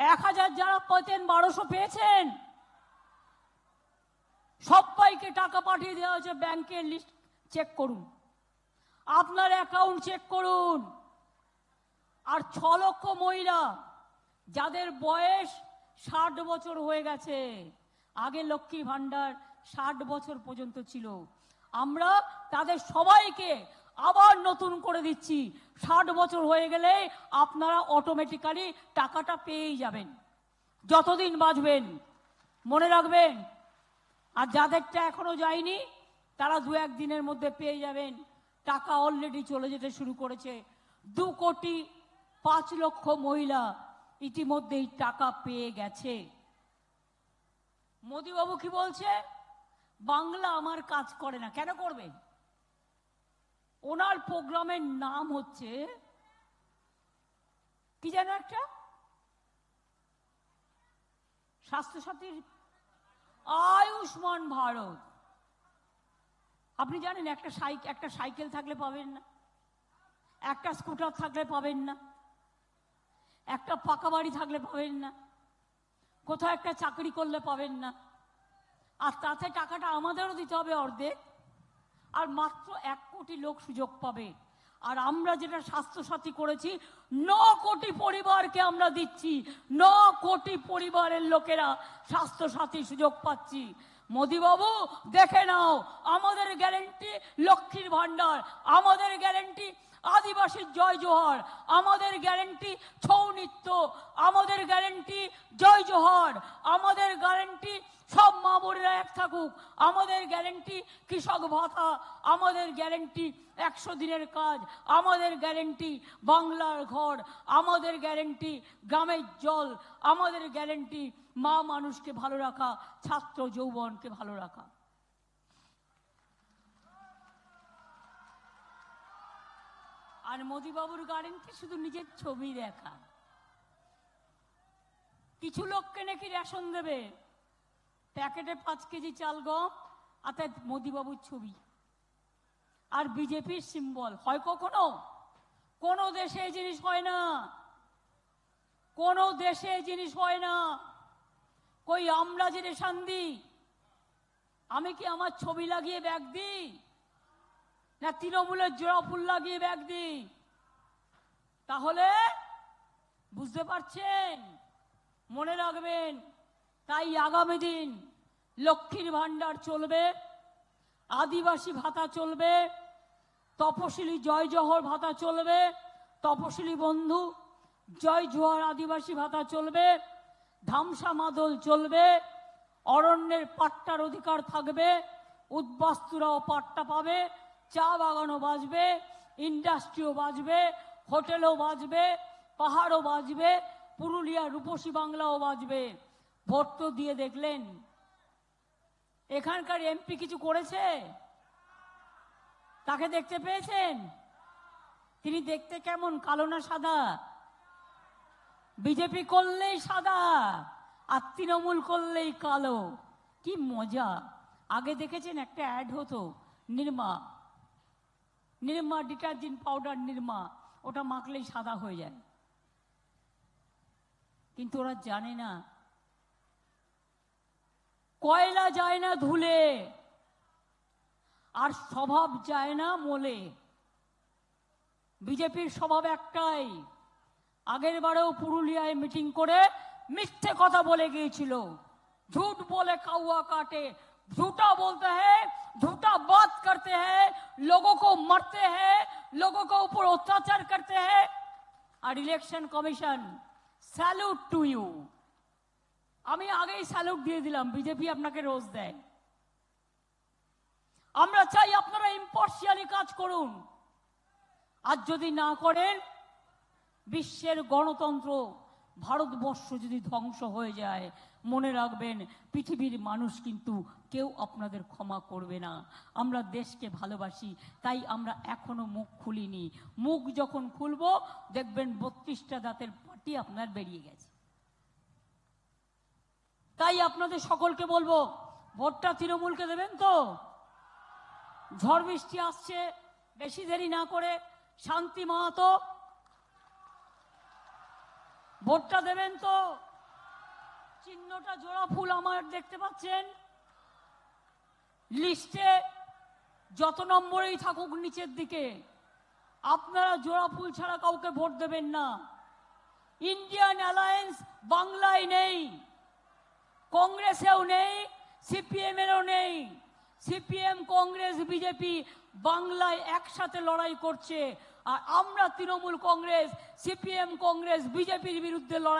এক হাজার যারা পেতেন বারোশো পেয়েছেন। সবাইকে টাকা পাঠিয়ে দেওয়া হয়েছে ব্যাংকের লিস্ট চেক করুন। আপনার অ্যাকাউন্ট চেক করুন। আর ছ লক্ষ মহিলা যাদের বয়স ষাট বছর হয়ে গেছে, আগে লক্ষ্মী ভাণ্ডার ষাট বছর পর্যন্ত ছিল, আমরা তাদের সবাইকে আবার নতুন করে দিচ্ছি। ষাট বছর হয়ে গেলে আপনারা অটোমেটিক্যালি টাকাটা পেয়েই যাবেন। যতদিন বাঁচবেন, মনে রাখবেন, আর যাদেরটা এখনও যায়নি, তারা দু এক দিনের মধ্যে পেয়ে যাবেন। টাকা অলরেডি চলে যেতে শুরু করেছে। দু কোটি পাঁচ লক্ষ মহিলা ইতিমধ্যেই টাকা পেয়ে গেছে। মোদিবাবু কি বলছে? বাংলা আমার কাজ করে না। কেন করবে? ওনার প্রোগ্রামের নাম হচ্ছে, কি যেন একটা? স্বাস্থ্যসাথীর আয়ুষ্মান ভারত। আপনি জানেন, একটা সাইকেল একটা সাইকেল থাকলে পাবেন না, একটা স্কুটার থাকলে পাবেন না, একটা পাকা বাড়ি থাকলে পাবেন না, কোথাও একটা চাকরি করলে পাবেন না, আর তাতে টাকাটা আমাদেরও দিতে হবে অর্ধেক। আর মাত্র এক কোটি লোক সুযোগ পাবে। আর আমরা যেটা স্বাস্থ্যসাথী করেছি, ন কোটি পরিবারকে আমরা দিচ্ছি। ন কোটি পরিবারের লোকেরা স্বাস্থ্যসাথী সুযোগ পাচ্ছি। মোদিবাবু, দেখে নাও, আমাদের গ্যারেন্টি লক্ষ্মীর ভাণ্ডার, আমাদের গ্যারেন্টি আদিবাসীর জয় জোহর, আমাদের গ্যারেন্টি ছৌ নৃত্য, আমাদের গ্যারেন্টি জয় জোহর, আমাদের গ্যারেন্টি সব মা বোনেরা এক থাকুক। আমাদের গ্যারেন্টি কৃষক ভাতা, আমাদের গ্যারেন্টি একশো দিনের কাজ, আমাদের গ্যারেন্টি বাংলার ঘর, আমাদের গ্যারেন্টি গ্রামের জল, আমাদের গ্যারেন্টি মা মানুষকে ভালো রাখা, ছাত্র যৌবনকে ভালো রাখা। আর মোদিবাবুর গ্যারেন্টি শুধু নিজের ছবি দেখা। কিছু লোককে নাকি রেশন দেবে। প্যাকেটে পাঁচ কেজি চাল গম আর তাই মোদিবাবুর ছবি। আর বিজেপির সিম্বল হয় কখনো? কোনো দেশে এই জিনিস হয় না। কোনো দেশে এই জিনিস হয় না। কই আমরা যে রেশন দিই, আমি কি আমার ছবি লাগিয়ে ব্যাগ দিই? না তৃণমূলের জোড়া ফুল লাগিয়ে ব্যাগ দিই? তাহলে বুঝতে পারছেন? মনে রাখবেন, তাই আগামী দিন লক্ষ্মীর ভাণ্ডার চলবে, আদিবাসী ভাতা চলবে, তপশিলি জয় জহর ভাতা চলবে, তপশিলি বন্ধু জয় জোহর আদিবাসী ভাতা চলবে, ধামসা মাদল চলবে, অরণ্যের পাট্টার অধিকার থাকবে, উদ্বাস্তুরাও পাট্টা পাবে, চা বাগানও বাজবে, ইন্ডাস্ট্রিও বাজবে, হোটেলও বাজবে, পাহাড়ও বাজবে পুরুলিয়া রূপসী বাংলাও বাজবে। ভোট তো দিয়ে দেখলেন। এখানকার এমপি কিছু করেছে? তাকে দেখতে পেয়েছেন? তিনি দেখতে কেমন? কালো না সাদা? বিজেপি করলেই সাদা, আর তৃণমূল করলেই কালো। কি মজা। আগে দেখেছেন একটা অ্যাড হতো, নির্মা। নির্মা ডিটারজেন্ট পাউডার নির্মা, ওটা মাখলেই সাদা হয়ে যায়। কিন্তু ওরা জানে না কয়লা যায় না ধুলে আর স্বভাব যায় না মোলে বিজেপির স্বভাব একটাই আগের বারেও পুরুলিয়ায় মিটিং করে মিথ্যে কথা বলে গিয়েছিল झूठ बोले कौआ काटे झूठा बोलते हैं झूठा बात करते हैं लोगों को मरते हैं लोगों को ऊपर अत्याचार करते हैं আর election commission salute to you আমি আগেই স্যালুট দিয়ে দিলাম, বিজেপি আপনাকে রোজ দেয়। আমরা চাই আপনারা ইম্পার্সিয়ালি কাজ করুন। আর যদি না করেন, বিশ্বের গণতন্ত্র ভারতবর্ষ যদি ধ্বংস হয়ে যায়, মনে রাখবেন, পৃথিবীর মানুষ কিন্তু কেউ আপনাদের ক্ষমা করবে না। আমরা দেশকে ভালোবাসি, তাই আমরা এখনও মুখ খুলিনি। মুখ যখন খুলব, দেখবেন বত্রিশটা দাঁতের পাটি আপনার বেরিয়ে গেছে। তাই আপনাদের সকলকে বলব, ভোটটা তৃণমূলকে দেবেন তো? ঝড় বৃষ্টি আসছে, বেশি দেরি না করে শান্তি মাহাতো ভোটটা দেবেন তো? চিহ্নটা জোড়া ফুল আমার দেখতে পাচ্ছেন। লিস্টে যত নম্বরেই থাকুক নিচের দিকে, আপনারা জোড়া ফুল ছাড়া কাউকে ভোট দেবেন না। ইন্ডিয়ান অ্যালায়েন্স বাংলায় নেই। কংগ্রেসেও নেই, সিপিএমেরও নেই। সিপিএম, কংগ্রেস, বিজেপি বাংলায় একসাথে লড়াই করছে। আর আমরা তৃণমূল কংগ্রেস, সিপিএম, কংগ্রেস, বিজেপির বিরুদ্ধে লড়াই